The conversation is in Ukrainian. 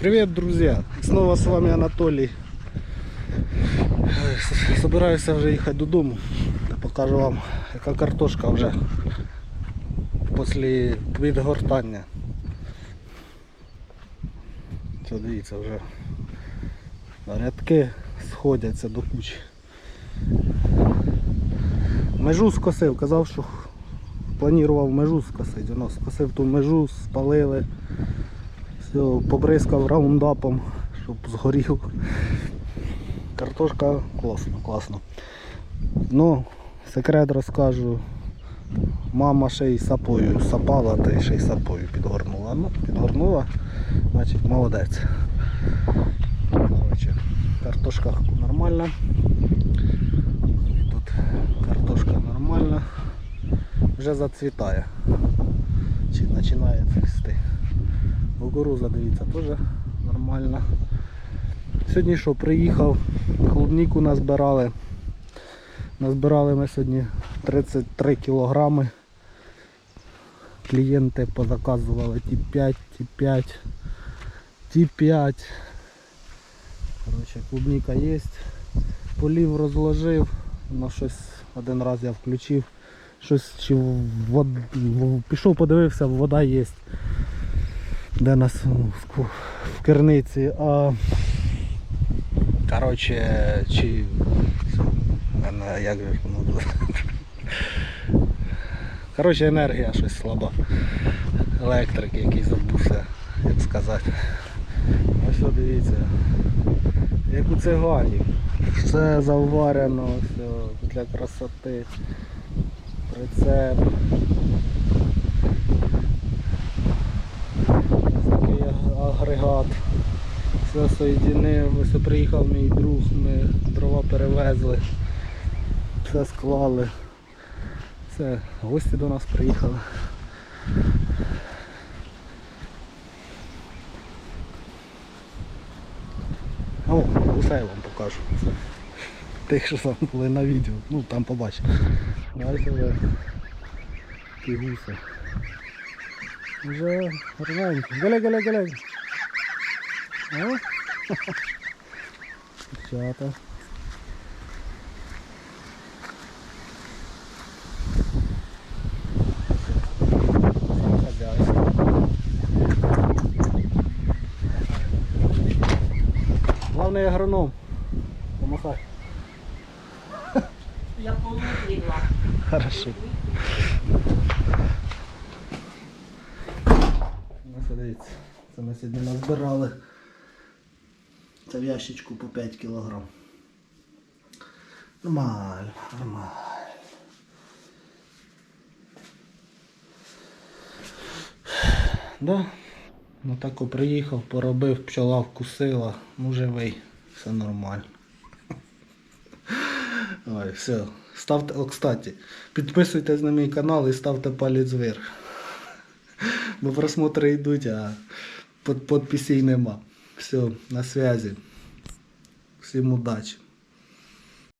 Привет, друзья! Снова с вами Анатолий. С- Собираюся вже їхати додому. Покажу вам, яка картошка вже після відгортання. Це дивіться вже рядки сходяться до кучі. Межу скосив, казав, що планував межу скосити. Воно скосив ту межу, спалили. Побризкав раундапом, щоб згорів. Картошка класно, класно. Ну, секрет розкажу. Мама ще й сапою сапала, та й ще й сапою підгорнула. Ну, підгорнула, значить молодець. Коротше, картошка нормальна. І тут картошка нормальна. Вже зацвітає. Чи починає цвісти. Кукуруза, дивіться, теж нормально. Сьогодні що, приїхав, клубніку назбирали. Назбирали ми сьогодні 33 кілограми. Клієнти позаказували ті 5, ті 5, ті 5. Коротше, клубніка є. Полів розложив, на щось один раз я включив. Щось чи вод... пішов, подивився, вода є де нас ну, в в керниці. А, коротше, чи як же буде? Коротше, енергія щось слаба. Електрики якийсь забувся, як сказати. Ось от дивіться. Як у цигані. Все заварено, все для красоти. Прицеп. Ось такий агрегат. Все соєдинив. Ось приїхав мій друг, ми дрова перевезли. Все склали. Все, гості до нас приїхали. О, усе я вам покажу. Тих, що там були на відео. Ну там побачите. Бачили ті гуси. Вже гарненько. Галя, галя, галя. А? Дівчата. Главний агроном. Помахай. Я полудрила. Хорошо. Ось дивіться, це ми сьогодні назбирали. Це в ящичку по 5 кг. Нормально, нормально. Да. Ну так приїхав, поробив, пчола вкусила, ну живий, все нормально. Ой, все. Ставте, о, кстати, підписуйтесь на мій канал і ставте палець вверх. Бо просмотри йдуть, а под, подписей нема. Все, на связи. Всім удачі.